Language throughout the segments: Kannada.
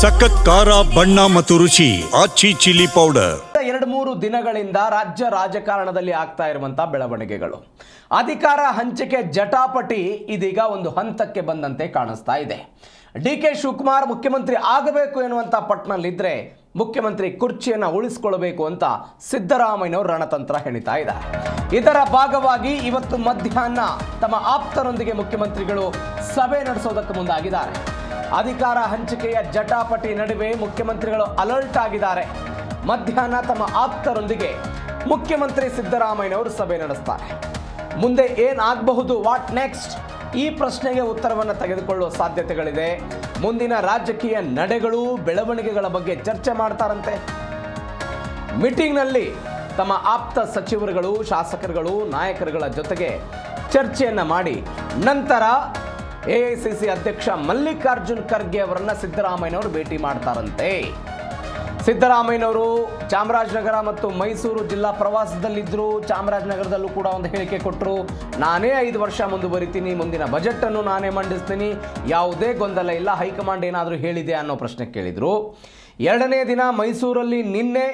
ಸಖತ್ ಖಾರ, ಬಣ್ಣ ಮತ್ತು ರುಚಿ, ಆಚಿ ಚಿಲ್ಲಿ ಪೌಡರ್. ಎರಡು ಮೂರು ದಿನಗಳಿಂದ ರಾಜ್ಯ ರಾಜಕಾರಣದಲ್ಲಿ ಆಗ್ತಾ ಇರುವಂತಹ ಬೆಳವಣಿಗೆಗಳು. ಅಧಿಕಾರ ಹಂಚಿಕೆ ಜಟಾಪಟಿ ಇದೀಗ ಒಂದು ಹಂತಕ್ಕೆ ಬಂದಂತೆ ಕಾಣಿಸ್ತಾ ಇದೆ. ಡಿ ಕೆ ಶಿವಕುಮಾರ್ ಮುಖ್ಯಮಂತ್ರಿ ಆಗಬೇಕು ಎನ್ನುವಂಥ ಪಟ್ನಲ್ಲಿದ್ರೆ ಮುಖ್ಯಮಂತ್ರಿ ಕುರ್ಚಿಯನ್ನು ಉಳಿಸ್ಕೊಳ್ಬೇಕು ಅಂತ ಸಿದ್ದರಾಮಯ್ಯನವರು ರಣತಂತ್ರ ಹೆಣಿತಾ ಇದ್ದಾರೆ. ಇದರ ಭಾಗವಾಗಿ ಇವತ್ತು ಮಧ್ಯಾಹ್ನ ತಮ್ಮ ಆಪ್ತರೊಂದಿಗೆ ಮುಖ್ಯಮಂತ್ರಿಗಳು ಸಭೆ ನಡೆಸೋದಕ್ಕೆ ಮುಂದಾಗಿದ್ದಾರೆ. ಅಧಿಕಾರ ಹಂಚಿಕೆಯ ಜಟಾಪಟಿ ನಡುವೆ ಮುಖ್ಯಮಂತ್ರಿಗಳು ಅಲರ್ಟ್ ಆಗಿದ್ದಾರೆ. ಮಧ್ಯಾಹ್ನ ತಮ್ಮ ಆಪ್ತರೊಂದಿಗೆ ಮುಖ್ಯಮಂತ್ರಿ ಸಿದ್ದರಾಮಯ್ಯನವರು ಸಭೆ ನಡೆಸ್ತಾರೆ. ಮುಂದೆ ಏನಾಗಬಹುದು ವಾಟ್ ನೆಕ್ಸ್ಟ್ ಈ ಪ್ರಶ್ನೆಗೆ ಉತ್ತರವನ್ನು ತೆಗೆದುಕೊಳ್ಳುವ ಸಾಧ್ಯತೆಗಳಿದೆ. ಮುಂದಿನ ರಾಜಕೀಯ ನಡೆಗಳು ಬೆಳವಣಿಗೆಗಳ ಬಗ್ಗೆ ಚರ್ಚೆ ಮಾಡ್ತಾರಂತೆ. ಮೀಟಿಂಗ್ನಲ್ಲಿ ತಮ್ಮ ಆಪ್ತ ಸಚಿವರುಗಳು, ಶಾಸಕರುಗಳು, ನಾಯಕರುಗಳ ಜೊತೆಗೆ ಚರ್ಚೆಯನ್ನು ಮಾಡಿ ನಂತರ ಎಐಸಿಸಿ ಅಧ್ಯಕ್ಷ ಮಲ್ಲಿಕಾರ್ಜುನ್ ಖರ್ಗೆ ಅವರನ್ನ ಸಿದ್ದರಾಮಯ್ಯನವರು ಭೇಟಿ ಮಾಡ್ತಾರಂತೆ. ಸಿದ್ದರಾಮಯ್ಯನವರು ಚಾಮರಾಜನಗರ ಮತ್ತು ಮೈಸೂರು ಜಿಲ್ಲಾ ಪ್ರವಾಸದಲ್ಲಿದ್ದರು ಚಾಮರಾಜನಗರದಲ್ಲೂ ಕೂಡ ಒಂದು ಹೇಳಿಕೆ ಕೊಟ್ಟರು ನಾನೇ ಐದು ವರ್ಷ ಮುಂದುವರಿತೀನಿ, ಮುಂದಿನ ಬಜೆಟನ್ನು ನಾನೇ ಮಂಡಿಸ್ತೀನಿ. ಯಾವುದೇ ಗೊಂದಲ ಇಲ್ಲ, ಹೈಕಮಾಂಡ್ ಏನಾದರೂ ಹೇಳಿದೆ ಅನ್ನೋ ಪ್ರಶ್ನೆ ಕೇಳಿದರು. ಎರಡನೇ ದಿನ ಮೈಸೂರಲ್ಲಿ ನಿನ್ನೆ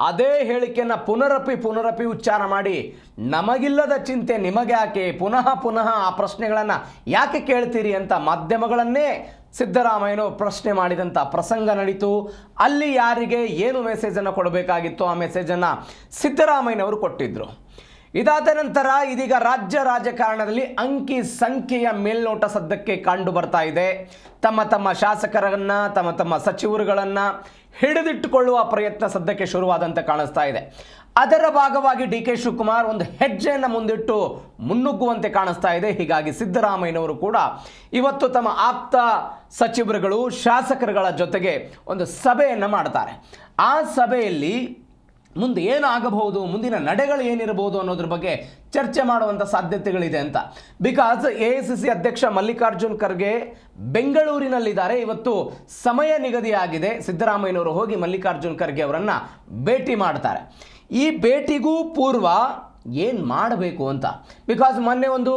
ಅದೇ ಹೇಳಿಕೆಯನ್ನು ಪುನರಪಿ ಪುನರಪಿ ಉಚ್ಚಾರ ಮಾಡಿ, ನಮಗಿಲ್ಲದ ಚಿಂತೆ ನಿಮಗೆ ಯಾಕೆ? ಪುನಃ ಪುನಃ ಆ ಪ್ರಶ್ನೆಗಳನ್ನು ಯಾಕೆ ಕೇಳ್ತೀರಿ ಅಂತ ಮಾಧ್ಯಮಗಳನ್ನೇ ಸಿದ್ದರಾಮಯ್ಯನು ಪ್ರಶ್ನೆ ಮಾಡಿದಂಥ ಪ್ರಸಂಗ ನಡೀತು. ಅಲ್ಲಿ ಯಾರಿಗೆ ಏನು ಮೆಸೇಜನ್ನು ಕೊಡಬೇಕಾಗಿತ್ತು ಆ ಮೆಸೇಜನ್ನು ಸಿದ್ದರಾಮಯ್ಯನವರು ಕೊಟ್ಟಿದ್ದರು ಇದಾದ ನಂತರ ಇದೀಗ ರಾಜ್ಯ ರಾಜಕಾರಣದಲ್ಲಿ ಅಂಕಿ ಸಂಖ್ಯೆಯ ಮೇಲ್ನೋಟ ಸದ್ಯಕ್ಕೆ ಕಂಡು ಬರ್ತಾ ಇದೆ. ತಮ್ಮ ತಮ್ಮ ಶಾಸಕರನ್ನ, ತಮ್ಮ ತಮ್ಮ ಸಚಿವರುಗಳನ್ನ ಹಿಡಿದಿಟ್ಟುಕೊಳ್ಳುವ ಪ್ರಯತ್ನ ಸದ್ಯಕ್ಕೆ ಶುರುವಾದಂತೆ ಕಾಣಿಸ್ತಾ ಇದೆ. ಅದರ ಭಾಗವಾಗಿ ಡಿ ಕೆ ಶಿವಕುಮಾರ್ ಒಂದು ಹೆಜ್ಜೆಯನ್ನು ಮುಂದಿಟ್ಟು ಮುನ್ನುಗ್ಗುವಂತೆ ಕಾಣಿಸ್ತಾ ಇದೆ. ಹೀಗಾಗಿ ಸಿದ್ದರಾಮಯ್ಯನವರು ಕೂಡ ಇವತ್ತು ತಮ್ಮ ಆಪ್ತ ಸಚಿವರುಗಳು, ಶಾಸಕರುಗಳ ಜೊತೆಗೆ ಒಂದು ಸಭೆಯನ್ನು ಮಾಡ್ತಾರೆ. ಆ ಸಭೆಯಲ್ಲಿ ಮುಂದೆ ಏನಾಗಬಹುದು, ಮುಂದಿನ ನಡೆಗಳು ಏನಿರಬಹುದು ಅನ್ನೋದ್ರ ಬಗ್ಗೆ ಚರ್ಚೆ ಮಾಡುವಂಥ ಸಾಧ್ಯತೆಗಳಿದೆ ಅಂತ. Because A I C C ಅಧ್ಯಕ್ಷ ಮಲ್ಲಿಕಾರ್ಜುನ್ ಖರ್ಗೆ ಬೆಂಗಳೂರಿನಲ್ಲಿದ್ದಾರೆ. ಇವತ್ತು ಸಮಯ ನಿಗದಿಯಾಗಿದೆ. ಸಿದ್ದರಾಮಯ್ಯನವರು ಹೋಗಿ ಮಲ್ಲಿಕಾರ್ಜುನ್ ಖರ್ಗೆ ಅವರನ್ನು ಭೇಟಿ ಮಾಡ್ತಾರೆ. ಈ ಭೇಟಿಗೂ ಪೂರ್ವ ಏನು ಮಾಡಬೇಕು ಅಂತ? ಬಿಕಾಸ್ ಮೊನ್ನೆ ಒಂದು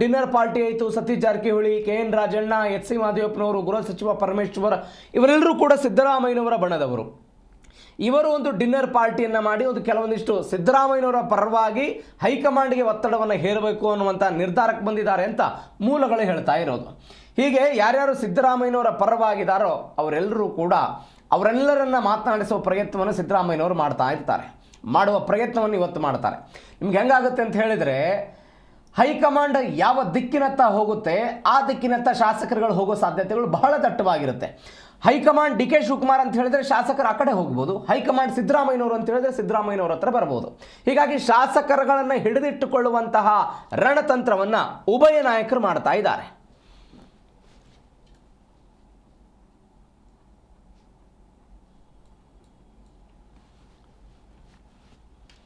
ಡಿನ್ನರ್ ಪಾರ್ಟಿ ಆಯಿತು. Satish Jarkiholi, K N Rajanna, H C ಮಾದೇವಪ್ಪನವರು, ಗೃಹ ಸಚಿವ ಪರಮೇಶ್ವರ್, ಇವರೆಲ್ಲರೂ ಕೂಡ ಸಿದ್ದರಾಮಯ್ಯನವರ ಬಣದವರು. ಇವರು ಒಂದು ಡಿನ್ನರ್ ಪಾರ್ಟಿಯನ್ನು ಮಾಡಿ ಒಂದು ಕೆಲವೊಂದಿಷ್ಟು ಸಿದ್ದರಾಮಯ್ಯನವರ ಪರವಾಗಿ ಹೈಕಮಾಂಡ್ಗೆ ಒತ್ತಡವನ್ನು ಹೇರಬೇಕು ಅನ್ನುವಂಥ ನಿರ್ಧಾರಕ್ಕೆ ಬಂದಿದ್ದಾರೆ ಅಂತ ಮೂಲಗಳು ಹೇಳ್ತಾ ಇರೋದು. ಹೀಗೆ ಯಾರ್ಯಾರು ಸಿದ್ದರಾಮಯ್ಯನವರ ಪರವಾಗಿದ್ದಾರೋ ಅವರೆಲ್ಲರೂ ಕೂಡ ಅವರೆಲ್ಲರನ್ನ ಮಾತನಾಡಿಸುವ ಪ್ರಯತ್ನವನ್ನು ಸಿದ್ದರಾಮಯ್ಯನವರು ಮಾಡ್ತಾ ಇರ್ತಾರೆ. ಮಾಡುವ ಪ್ರಯತ್ನವನ್ನು ಇವತ್ತು ಮಾಡ್ತಾರೆ. ನಿಮ್ಗೆ ಹೆಂಗಾಗುತ್ತೆ ಅಂತ ಹೇಳಿದರೆ, ಹೈಕಮಾಂಡ್ ಯಾವ ದಿಕ್ಕಿನತ್ತ ಹೋಗುತ್ತೆ, ಆ ದಿಕ್ಕಿನತ್ತ ಶಾಸಕರುಗಳು ಹೋಗೋ ಸಾಧ್ಯತೆಗಳು ಬಹಳ ದಟ್ಟವಾಗಿರುತ್ತೆ. High command D K Shivakumar ಅಂತ ಹೇಳಿದ್ರೆ ಶಾಸಕರ ಆ ಕಡೆ ಹೋಗ್ಬೋದು. ಹೈಕಮಾಂಡ್ ಸಿದ್ದರಾಮಯ್ಯನವರು ಅಂತ ಹೇಳಿದ್ರೆ ಸಿದ್ದರಾಮಯ್ಯನವ್ರ ಹತ್ರ ಬರ್ಬೋದು. ಹೀಗಾಗಿ ಶಾಸಕರುಗಳನ್ನು ಹಿಡಿದಿಟ್ಟುಕೊಳ್ಳುವಂತಹ ರಣತಂತ್ರವನ್ನು ಉಭಯ ನಾಯಕರು ಮಾಡ್ತಾ ಇದ್ದಾರೆ.